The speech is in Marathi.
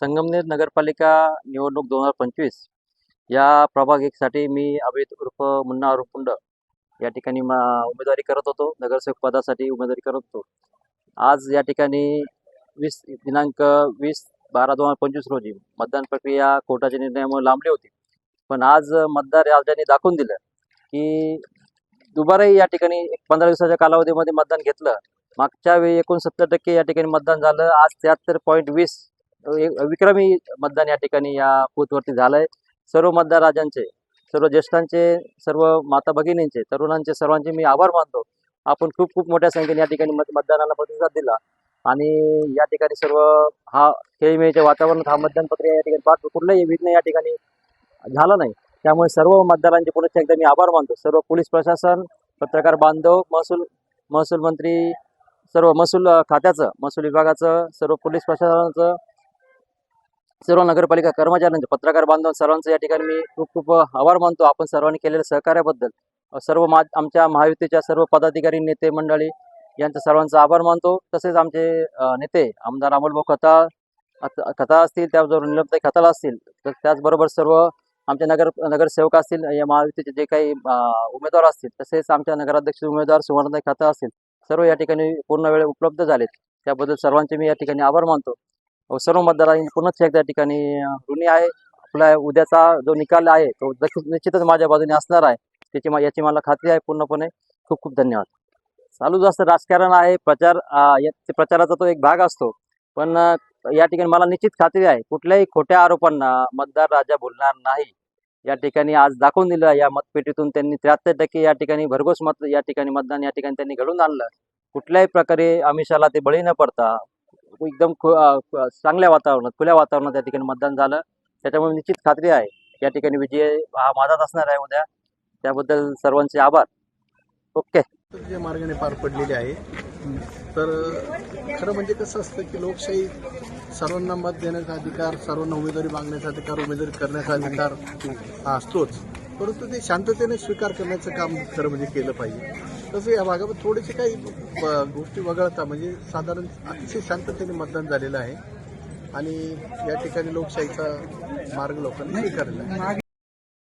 संगमनेर नगरपालिका निवडणूक दोन हजार पंचवीस या प्रभाग एकसाठी मी अभित उर्फ मुन्ना अरुपुंड या ठिकाणी मा उमेदवारी करत होतो. नगरसेवक पदासाठी उमेदवारी करत होतो. आज या ठिकाणी वीस दिनांक वीस बारा दोन हजार पंचवीस रोजी मतदान प्रक्रिया कोर्टाच्या निर्णयामुळे लांबली होती. पण आज मतदार अर्जाने दाखवून दिलं की दुबारही या ठिकाणी एक पंधरा दिवसाच्या कालावधीमध्ये मतदान घेतलं. मागच्या वेळी एकोणसत्तर टक्के या ठिकाणी मतदान झालं. आज त्र्याहत्तर पॉईंट वीस विक्रमी मतदान या ठिकाणी या बूथवरती झालंय. सर्व मतदार राजांचे सर्व ज्येष्ठांचे सर्व माता भगिनींचे तरुणांचे सर्वांचे मी आभार मानतो. आपण खूप खूप मोठ्या संख्येने या ठिकाणी मत मतदानाला प्रतिसाद दिला. आणि या ठिकाणी सर्व हा खेळीमेळीच्या वातावरणात हा मतदान प्रक्रिया या ठिकाणी पाठ कुठलंही विघ्न या ठिकाणी झालं नाही. त्यामुळे सर्व मतदारांचे पुन्हा एकदा मी आभार मानतो. सर्व पोलीस प्रशासन पत्रकार बांधव महसूल महसूल मंत्री सर्व महसूल खात्याचं महसूल विभागाचं सर्व पोलीस प्रशासनाचं सर्व नगरपालिका कर्मचाऱ्यांचे म्हणजे पत्रकार बांधव सर्वांचं या ठिकाणी मी खूप खूप आभार मानतो. आपण सर्वांनी केलेल्या सहकार्याबद्दल. सर्व मा आमच्या महायुतीच्या सर्व पदाधिकारी नेते मंडळी यांचा सर्वांचा आभार मानतो. तसेच आमचे नेते आमदार अमोलभाऊ खता खता असतील त्याचबरोबर निलमताई खताला असतील तर त्याचबरोबर सर्व आमचे नगर नगरसेवक असतील या महायुतीचे जे काही उमेदवार असतील तसेच आमच्या नगराध्यक्ष उमेदवार सुवर्णताई खता असतील सर्व या ठिकाणी पूर्ण वेळ उपलब्ध झालेत. त्याबद्दल सर्वांचे मी या ठिकाणी आभार मानतो. सर्व मतदारांनी पुन्हा एकदा ठिकाणी ऋणी आहे. आपला उद्याचा जो निकाल आहे तो निश्चितच माझ्या बाजूने असणार आहे. त्याची याची मला खात्री आहे पूर्णपणे. खूप खूप धन्यवाद. चालू जास्त राजकारण आहे प्रचार प्रचाराचा तो एक भाग असतो. पण या ठिकाणी मला निश्चित खात्री आहे कुठल्याही खोट्या आरोपांना मतदार राजा बोलणार नाही. या ठिकाणी आज दाखवून दिलं या मतपेटीतून त्यांनी त्र्याहत्तर टक्के या ठिकाणी भरघोस मत या ठिकाणी मतदान या ठिकाणी त्यांनी घडून आणलं. कुठल्याही प्रकारे आमिषाला ते बळी न पडता एकदम खु- चांगल्या वातावरणात खुल्या वातावरणात या ठिकाणी मतदान झालं. त्याच्यामुळे निश्चित खात्री आहे या ठिकाणी विजय हा माझाच असणार आहे उद्या. त्याबद्दल सर्वांचे आभार. ओके. जे मार्गाने पार पडलेले आहे. तर खरं म्हणजे कसं असतं की लोकशाही सर्वांना मत देण्याचा अधिकार सर्वांना उमेदवारी मागण्याचा अधिकार उमेदवारी करण्याचा अधिकार हा असतोच. परंतु ते शांततेने स्वीकार करण्याचं काम खरं म्हणजे केलं पाहिजे. तसं या भागामध्ये थोडेसे काही गोष्टी वगळता म्हणजे साधारण अतिशय शांततेने मतदान झालेलं आहे. आणि या ठिकाणी लोकशाहीचा मार्ग लोकांनी स्वीकारला आहे.